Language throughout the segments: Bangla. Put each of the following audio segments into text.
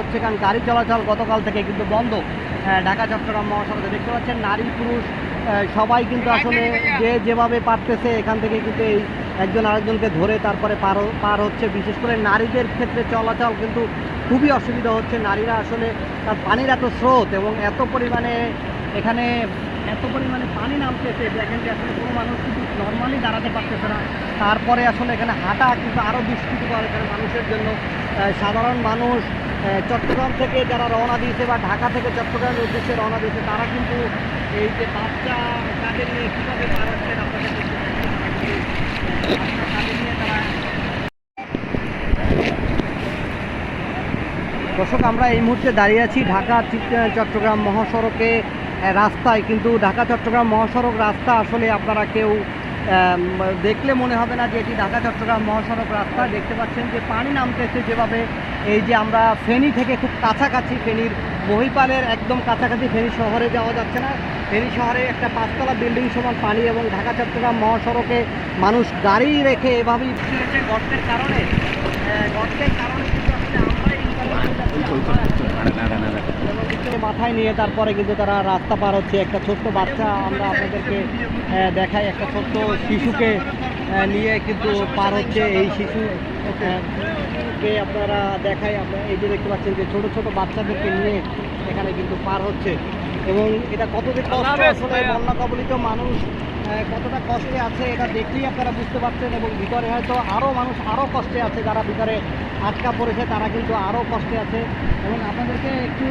হচ্ছে কারণ গাড়ি চলাচল গতকাল থেকে কিন্তু বন্ধ। ঢাকা, চট্টগ্রাম মহাসড়কে দেখতে পাচ্ছেন নারী পুরুষ সবাই কিন্তু আসলে যে যেভাবে পারতেছে এখান থেকে কিন্তু এই একজন আরেকজনকে ধরে তারপরে পার পার হচ্ছে। বিশেষ করে নারীদের ক্ষেত্রে চলাচল কিন্তু খুবই অসুবিধা হচ্ছে। নারীরা আসলে তার পানির এত স্রোত এবং এত পরিমাণে এখানে এত পরিমাণে পানি নামতেছে, দেখেন যে আসলে কোনো মানুষ কিন্তু নর্মালি দাঁড়াতে পারতেছে না। তারপরে আসলে এখানে হাঁটা কিন্তু আরও দুষ্কৃতকর এখানে মানুষের জন্য সাধারণ মানুষ চট্টগ্রাম থেকে যারা রওনা দিয়েছে বা ঢাকা থেকে চট্টগ্রামের উদ্দেশ্যে রওনা দিয়েছে, তারা কিন্তু এই যে বাচ্চা তাদের নিয়ে কীভাবে পার তারা দর্শক, আমরা এই মুহূর্তে দাঁড়িয়ে আছি ঢাকা চট্টগ্রাম মহাসড়কে রাস্তায়। কিন্তু ঢাকা চট্টগ্রাম মহাসড়ক রাস্তা আসলে আপনারা কেউ দেখলে মনে হবে না যে এটি ঢাকা, চট্টগ্রাম মহাসড়ক রাস্তা। দেখতে পাচ্ছেন যে পানি নামতেছে যেভাবে। এই যে আমরা ফেনি থেকে খুব কাছাকাছি, ফেনির মহিপালের একদম কাছাকাছি ফেনি শহরে যাওয়া যাচ্ছে না। ফেনি শহরে একটা পাঁচতলা বিল্ডিং সমান পানি এবং ঢাকা, চট্টগ্রাম মহাসড়কে মানুষ গাড়ি রেখে এভাবেই গর্তের কারণে আহ, গর্তের কারণে কিন্তু আসলে আমরা এই এবং হচ্ছে মাথায় নিয়ে তারপরে কিন্তু তারা রাস্তা পার হচ্ছে। একটা ছোট্ট বাচ্চা আমরা আপনাদেরকে দেখাই। একটা ছোট্ট শিশুকে নিয়ে কিন্তু পার হচ্ছে এই শিশু। কে আপনারা দেখাই আমরা এই যে দেখতে পাচ্ছেন যে ছোট ছোট বাচ্চাদেরকে নিয়ে এখানে কিন্তু পার হচ্ছে। এবং এটা কতদিন কষ্ট? আসলে বন্যা কবলিত মানুষ কতটা কষ্টে আছে এটা দেখলেই আপনারা বুঝতে পারছেন এবং ভিতরে হয়তো আরও মানুষ আরও কষ্টে আছে যারা ভিতরে আটকা পড়েছে তারা কিন্তু আরও কষ্টে আছে। এবং আপনাদেরকে একটু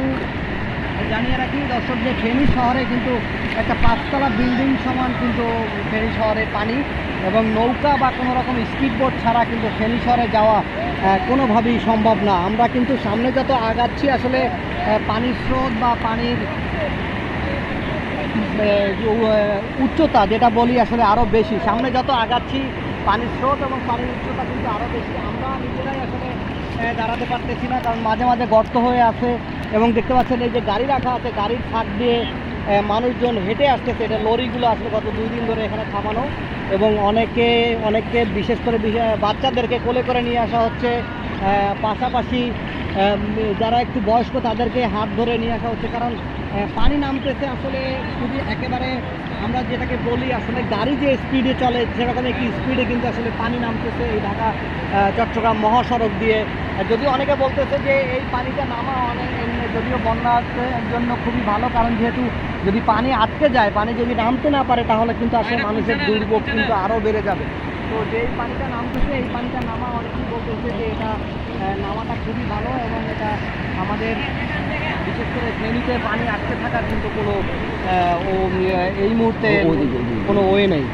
জানিয়ে রাখি, দর্শক, যে ফেনী শহরে কিন্তু একটা পাঁচতলা বিল্ডিং সমান কিন্তু ফেনী শহরে পানি এবং নৌকা বা কোনো রকম স্পিড বোট ছাড়া কিন্তু ফেনী শহরে যাওয়া কোনোভাবেই সম্ভব না। আমরা কিন্তু সামনে যত আগাচ্ছি, আসলে পানির স্রোত বা পানির উচ্চতা যেটা বলি আসলে আরও বেশি। সামনে যত আগাচ্ছি, পানির স্রোত এবং পানির উচ্চতা কিন্তু আরও বেশি। আমরা নিজেরাই আসলে দাঁড়াতে পারতেছি না, কারণ মাঝে মাঝে গর্ত হয়ে আছে। এবং দেখতে পাচ্ছেন এই যে গাড়ি রাখা আছে, গাড়ির ফাঁক দিয়ে মানুষজন হেঁটে আসতেছে। এটা লরিগুলো আসলে গত দুই দিন ধরে এখানে থামানো এবং অনেকে, অনেককে বিশেষ করে বাচ্চাদেরকে কোলে করে নিয়ে আসা হচ্ছে। পাশাপাশি যারা একটু বয়স্ক, তাদেরকে হাত ধরে নিয়ে আসা হচ্ছে। কারণ পানি নামতেছে আসলে খুবই একেবারে আমরা যেটাকে বলি আসলে গাড়ি যে স্পিডে চলে, সেরকম একটি স্পিডে কিন্তু আসলে পানি নামতেছে এই ঢাকা চট্টগ্রাম মহাসড়ক দিয়ে। যদিও অনেকে বলতেছে যে এই পানিটা নামা অনেক যদিও বন্যার জন্য খুবই ভালো কারণ যেহেতু যদি পানি আটকে যায় পানি যদি নামতে না পারে তাহলে কিন্তু আসলে মানুষের দুর্ভোগ কিন্তু আরও বেড়ে যাবে তো যেই পানিটা নামতেছে এই পানিটা নামা অনেকেই বলতেছে যে এটা নামাটা খুবই ভালো এবং এটা আমাদের বিশেষ করে ফেনীতে পানি আটকে থাকার কিন্তু কোনো ও, এই মুহূর্তে। কোনো ওয়ে নেই